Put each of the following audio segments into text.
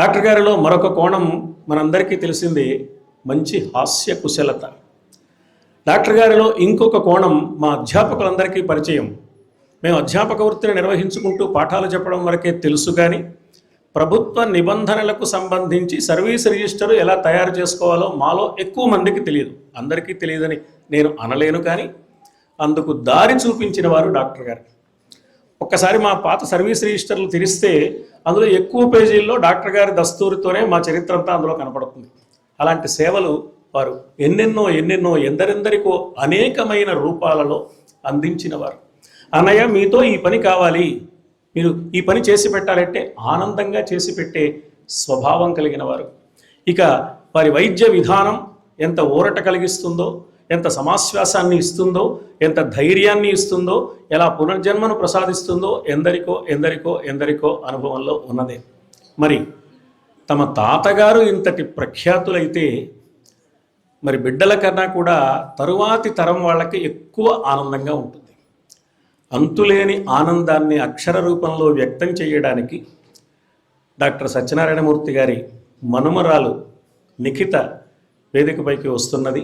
Doctor గారిలో మరొక కోణం మనందరికీ తెలిసింది మంచి హాస్య కుశలత. డాక్టర్ గారిలో ఇంకొక కోణం మా అధ్యాపకులందరికీ పరిచయం. మేము అధ్యాపక వృత్తిని నిర్వహించుకుంటూ పాఠాలు చెప్పడం వరకే తెలుసు కానీ ప్రభుత్వ నిబంధనలకు సంబంధించి సర్వీస్ రిజిస్టర్ ఎలా తయారు చేసుకోవాలో మాలో ఎక్కువ మందికి తెలియదు. అందరికీ తెలియదని నేను అనలేను కానీ అందుకు దారి చూపించిన వారు డాక్టర్ గారు. ఒక్కసారి మా పాత సర్వీస్ రిజిస్టర్లు తెరిస్తే అందులో ఎక్కువ పేజీల్లో డాక్టర్ గారి దస్తూరితోనే మా చరిత్ర అంతా అందులో కనపడుతుంది. అలాంటి సేవలు వారు ఎన్నెన్నో ఎన్నెన్నో ఎందరెందరికో అనేకమైన రూపాలలో అందించినవారు. అన్నయ్య మీతో ఈ పని కావాలి. మీరు ఈ పని చేసి పెట్టాలంటే ఆనందంగా చేసి పెట్టే స్వభావం కలిగిన వారు. ఇక వారి వైద్య విధానం ఎంత ఊరట కలిగిస్తుందో ఎంత సమాశ్వాసాన్ని ఇస్తుందో ఎంత ధైర్యాన్ని ఇస్తుందో ఎలా పునర్జన్మను ప్రసాదిస్తుందో ఎందరికో ఎందరికో ఎందరికో అనుభవంలో ఉన్నదే. మరి తమ తాతగారు ఇంతటి ప్రఖ్యాతులైతే మరి బిడ్డల కన్నా కూడా తరువాతి తరం వాళ్ళకి ఎక్కువ ఆనందంగా ఉంటుంది. అంతులేని ఆనందాన్ని అక్షర రూపంలో వ్యక్తం చేయడానికి డాక్టర్ సత్యనారాయణమూర్తి గారి మనుమరాలు నిఖిత వేదికపైకి వస్తున్నది.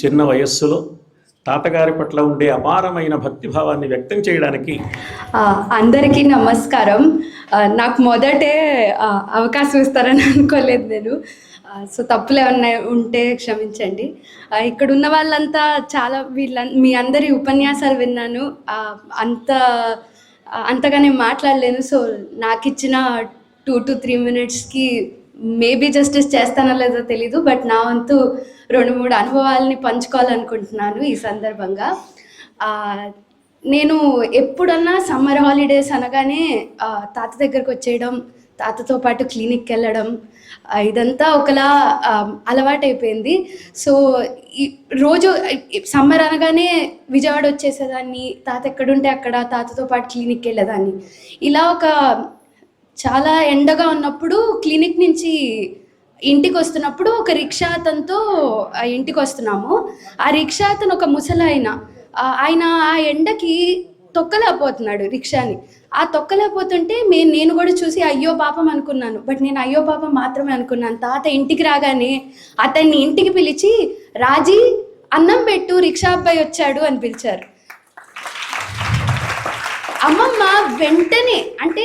చిన్న వయస్సులో తాతగారి పట్ల ఉండే అపారమైన భక్తిభావాన్ని వ్యక్తం చేయడానికి అందరికీ నమస్కారం. నాకు మొదటే అవకాశం ఇస్తారని అనుకోలేదు నేను. సో తప్పులే ఉన్నాయి ఉంటే క్షమించండి. ఇక్కడ ఉన్న వాళ్ళంతా చాలా వీళ్ళ మీ అందరి ఉపన్యాసాలు విన్నాను. అంత అంతగానే అంతగా నేను మాట్లాడలేను. సో నాకు ఇచ్చిన టూ టు త్రీ మినిట్స్కి మేబీ జస్టిస్ చేస్తానో లేదో తెలీదు బట్ నా వంతు రెండు మూడు అనుభవాలని పంచుకోవాలనుకుంటున్నాను ఈ సందర్భంగా. నేను ఎప్పుడన్నా సమ్మర్ హాలిడేస్ అనగానే తాత దగ్గరకు వచ్చేయడం తాతతో పాటు క్లినిక్కి వెళ్ళడం ఇదంతా ఒకలా అలవాటైపోయింది. సో ఈ రోజు సమ్మర్ అనగానే విజయవాడ వచ్చేసేదాన్ని తాత ఎక్కడుంటే అక్కడ తాతతో పాటు క్లినిక్కి వెళ్ళేదాన్ని. ఇలా ఒక చాలా ఎండగా ఉన్నప్పుడు క్లినిక్ నుంచి ఇంటికి వస్తున్నప్పుడు ఒక రిక్షా అతనితో ఇంటికి వస్తున్నాము ఆ రిక్షా అతను ఒక ముసలాయన ఆయన ఆ ఎండకి తొక్కలేకపోతున్నాడు రిక్షాని. ఆ తొక్కలేకపోతుంటే మే నేను కూడా చూసి అయ్యో పాపం అనుకున్నాను. బట్ నేను అయ్యో పాపం మాత్రమే అనుకున్నాను. తాత ఇంటికి రాగానే అతన్ని ఇంటికి పిలిచి రాజీ అన్నం పెట్టు రిక్షా అబ్బాయి వచ్చాడు అని పిలిచారు. అమ్మమ్మ వెంటనే అంటే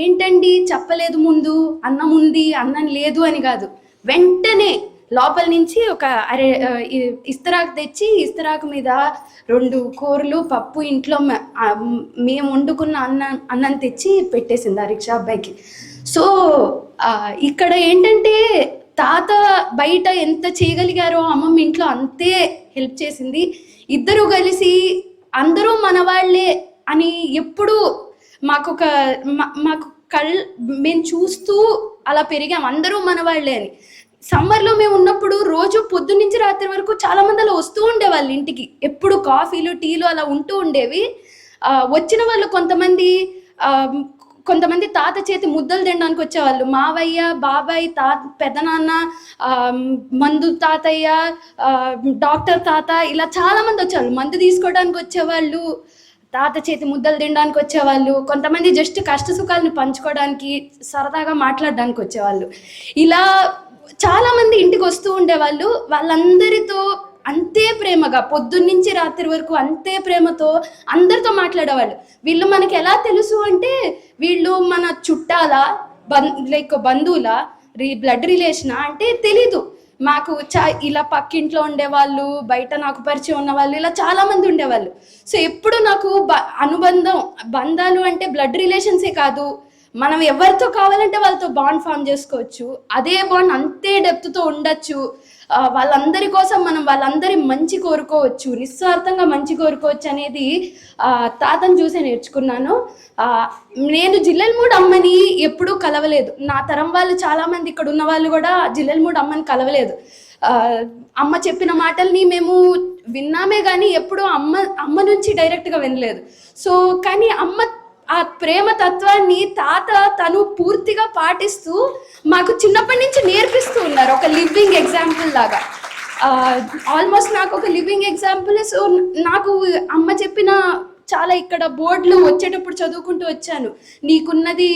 ఏంటండి చెప్పలేదు ముందు అన్నం ఉంది అన్నం లేదు అని కాదు. వెంటనే లోపల నుంచి ఒక అరే ఇస్తరాకు తెచ్చి ఇస్తరాకు మీద రెండు కూరలు పప్పు ఇంట్లో మేము వండుకున్న అన్నం అన్నం తెచ్చి పెట్టేసింది ఆ రిక్షా అబ్బాయికి. సో ఇక్కడ ఏంటంటే తాత బయట ఎంత చేయగలిగారో అమ్మమ్మ ఇంట్లో అంతే హెల్ప్ చేసింది. ఇద్దరు కలిసి అందరూ మన వాళ్ళే అని ఎప్పుడు మాకు ఒక మా- మాకు కళ్ మేము చూస్తూ అలా పెరిగాం. అందరూ మన వాళ్ళే అని. సమ్మర్లో మేము ఉన్నప్పుడు రోజు పొద్దున్న నుంచి రాత్రి వరకు చాలా మంది అలా వస్తూ ఉండేవాళ్ళు ఇంటికి. ఎప్పుడు కాఫీలు టీలు అలా ఉంటూ ఉండేవి. వచ్చిన వాళ్ళు కొంతమంది కొంతమంది తాత చేతి ముద్దలు తినడానికి వచ్చేవాళ్ళు. మావయ్య బాబాయ్ తా పెదనాన్న మందు తాతయ్య డాక్టర్ తాత ఇలా చాలా మంది వచ్చేవాళ్ళు. మందు తీసుకోవడానికి వచ్చేవాళ్ళు. తాత చేతి ముద్దలు తినడానికి వచ్చేవాళ్ళు కొంతమంది జస్ట్ కష్ట సుఖాలను పంచుకోవడానికి సరదాగా మాట్లాడడానికి వచ్చేవాళ్ళు. ఇలా చాలా మంది ఇంటికి వస్తూ ఉండేవాళ్ళు వాళ్ళందరితో అంతే ప్రేమగా పొద్దున్నుంచి రాత్రి వరకు అంతే ప్రేమతో అందరితో మాట్లాడేవాళ్ళు. వీళ్ళు మనకి ఎలా తెలుసు అంటే వీళ్ళు మన చుట్టాల బం లైక్ బంధువుల రీ బ్లడ్ రిలేషనా అంటే తెలీదు. మాకు చా ఇలా పక్కింట్లో ఉండేవాళ్ళు బయట నాకు పరిచయం ఉన్నవాళ్ళు ఇలా చాలామంది ఉండేవాళ్ళు. సో ఎప్పుడు నాకు బ అనుబంధం బంధాలు అంటే బ్లడ్ రిలేషన్సే కాదు. మనం ఎవరితో కావాలంటే వాళ్ళతో బాండ్ ఫామ్ చేసుకోవచ్చు. అదే బాండ్ అంతే డెప్త్తో ఉండొచ్చు. వాళ్ళందరి కోసం మనం వాళ్ళందరి మంచి కోరుకోవచ్చు. నిస్వార్థంగా మంచి కోరుకోవచ్చు అనేది తాతను చూసే నేర్చుకున్నాను. నేను జిల్లెలమూడు అమ్మని ఎప్పుడూ కలవలేదు. నా తరం వాళ్ళు చాలామంది ఇక్కడ ఉన్న వాళ్ళు కూడా జిల్లెలమూడు అమ్మని కలవలేదు. అమ్మ చెప్పిన మాటల్ని మేము విన్నామే కానీ ఎప్పుడూ అమ్మ అమ్మ నుంచి డైరెక్ట్గా వినలేదు. సో కానీ అమ్మ ఆ ప్రేమ తత్వాన్ని తాత తను పూర్తిగా పాటిస్తూ మాకు చిన్నప్పటి నుంచి నేర్పిస్తూ ఉన్నారు. ఒక లివింగ్ ఎగ్జాంపుల్ లాగా. ఆల్మోస్ట్ నాకు ఒక లివింగ్ ఎగ్జాంపుల్ సో నాకు అమ్మ చెప్పిన చాలా ఇక్కడ బోర్డులు వచ్చేటప్పుడు చదువుకుంటూ వచ్చాను. నీకున్నది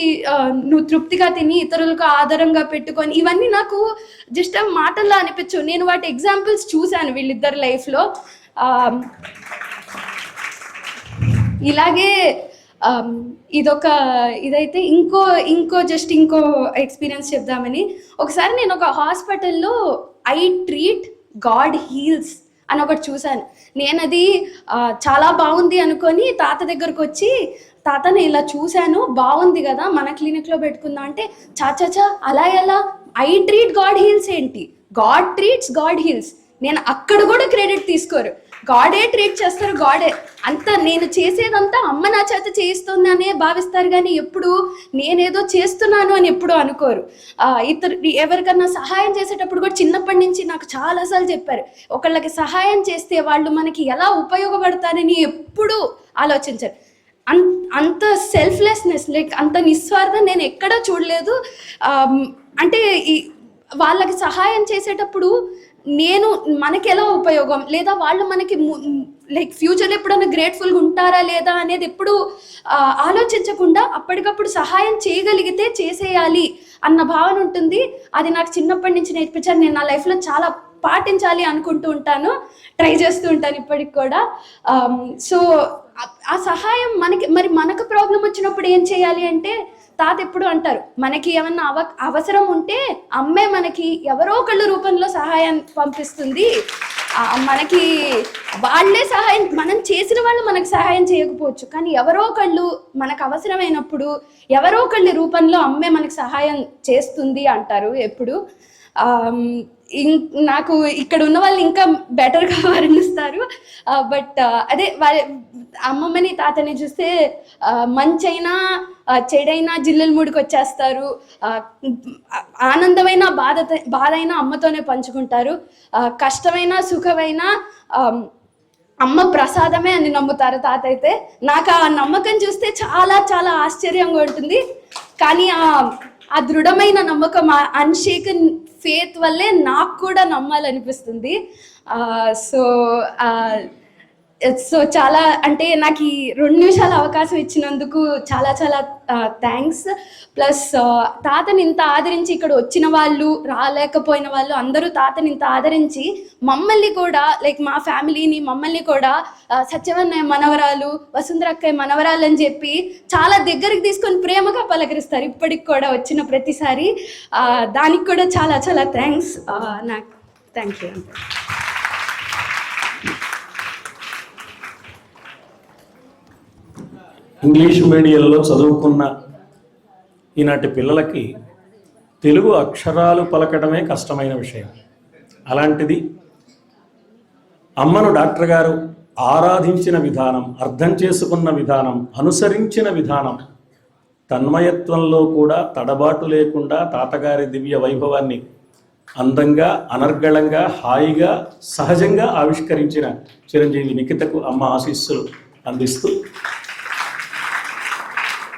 నువ్వు తృప్తిగా తిని ఇతరులకు ఆధారంగా పెట్టుకొని ఇవన్నీ నాకు జస్ట్ మాటల్లో అనిపించు నేను వాటి ఎగ్జాంపుల్స్ చూశాను వీళ్ళిద్దరు లైఫ్లో. ఇలాగే Um, ఇదొక ఇదైతే ఇంకో ఇంకో జస్ట్ ఇంకో ఎక్స్పీరియన్స్ చెప్దామని. ఒకసారి నేను ఒక హాస్పిటల్లో ఐ ట్రీట్ గాడ్ హీల్స్ అని ఒకటి చూశాను. నేను అది చాలా బాగుంది అనుకొని తాత దగ్గరకు వచ్చి తాత నేను ఇలా చూశాను బాగుంది కదా మన క్లినిక్లో పెట్టుకుందాం అంటే చాచాచా అలా ఎలా? ఐ ట్రీట్ గాడ్ హీల్స్ ఏంటి? God treats God heals. నేను అక్కడ కూడా క్రెడిట్ తీసుకోరు. గాడే ట్రీట్ చేస్తారు గాడే. అంత నేను చేసేదంతా అమ్మ నా చేత చేయిస్తుంది అనే భావిస్తారు కానీ ఎప్పుడు నేనేదో చేస్తున్నాను అని ఎప్పుడు అనుకోరు. ఇతరు ఎవరికన్నా సహాయం చేసేటప్పుడు కూడా చిన్నప్పటి నుంచి నాకు చాలాసార్లు చెప్పారు. ఒకళ్ళకి సహాయం చేస్తే వాళ్ళు మనకి ఎలా ఉపయోగపడతారని ఎప్పుడూ ఆలోచించారు. అన్ అంత సెల్ఫ్లెస్నెస్ లైక్ అంత నిస్వార్థం నేను ఎక్కడా చూడలేదు. అంటే ఈ వాళ్ళకి సహాయం చేసేటప్పుడు నేను మనకి ఎలా ఉపయోగం? లేదా వాళ్ళు మనకి లైక్ ఫ్యూచర్లో ఎప్పుడైనా గ్రేట్ఫుల్గా ఉంటారా లేదా అనేది ఎప్పుడు ఆలోచించకుండా అప్పటికప్పుడు సహాయం చేయగలిగితే చేసేయాలి అన్న భావన ఉంటుంది. అది నాకు చిన్నప్పటి నుంచి నేర్పించాను నేను నా లైఫ్లో చాలా పాటించాలి అనుకుంటూ ఉంటాను. ట్రై చేస్తూ ఉంటాను ఇప్పటికి కూడా. సో ఆ సహాయం మనకి మరి మనకు ప్రాబ్లం వచ్చినప్పుడు ఏం చేయాలి అంటే తాత ఎప్పుడు అంటారు మనకి ఏమన్నా అవ అవసరం ఉంటే అమ్మే మనకి ఎవరో ఒకళ్ళ రూపంలో సహాయం పంపిస్తుంది. మనకి వాళ్ళే సహాయం మనం చేసిన వాళ్ళు మనకు సహాయం చేయకపోవచ్చు. కానీ ఎవరో ఒకళ్ళు మనకు అవసరమైనప్పుడు ఎవరో ఒకళ్ళ రూపంలో అమ్మే మనకు సహాయం చేస్తుంది అంటారు ఎప్పుడు. నాకు ఇక్కడ ఉన్న వాళ్ళు ఇంకా బెటర్గా వర్ణిస్తారు. బట్ అదే వాళ్ళ అమ్మమ్మని తాతని చూస్తే మంచైనా చెడైనా జిల్లెల ముడికి వచ్చేస్తారు ఆనందమైన బాధ బాధ అయినా అమ్మతోనే పంచుకుంటారు. కష్టమైన సుఖమైన అమ్మ ప్రసాదమే అని నమ్ముతారు తాత అయితే నాకు ఆ నమ్మకం చూస్తే చాలా చాలా ఆశ్చర్యంగా ఉంటుంది. కానీ ఆ ఆ దృఢమైన నమ్మకం ఆ అన్షేకన్ ఫేత్ వల్లే నాకు కూడా నమ్మాలనిపిస్తుంది. సో సో చాలా అంటే నాకు ఈ రెండు నిమిషాల అవకాశం ఇచ్చినందుకు చాలా చాలా థ్యాంక్స్ ప్లస్ తాతని ఇంత ఆదరించి ఇక్కడ వచ్చిన వాళ్ళు రాలేకపోయిన వాళ్ళు అందరూ తాతని ఇంత ఆదరించి మమ్మల్ని కూడా లైక్ మా ఫ్యామిలీని మమ్మల్ని కూడా సత్యవన్నయ్య మనవరాలు వసుంధరక్కయ్య మనవరాలు అని చెప్పి చాలా దగ్గరికి తీసుకొని ప్రేమగా పలకరిస్తారు. ఇప్పటికి కూడా వచ్చిన ప్రతిసారి. దానికి కూడా చాలా చాలా థ్యాంక్స్ నాకు థ్యాంక్ యూ ఇంగ్లీష్ మీడియంలో చదువుకున్న ఈనాటి పిల్లలకి తెలుగు అక్షరాలు పలకడమే కష్టమైన విషయం. అలాంటిది అమ్మను డాక్టర్ గారు ఆరాధించిన విధానం అర్థం చేసుకున్న విధానం అనుసరించిన విధానం తన్మయత్వంలో కూడా తడబాటు లేకుండా తాతగారి దివ్య వైభవాన్ని అందంగా అనర్గళంగా హాయిగా సహజంగా ఆవిష్కరించిన చిరంజీవి నిఖితకు అమ్మ ఆశీస్సులు అందిస్తూ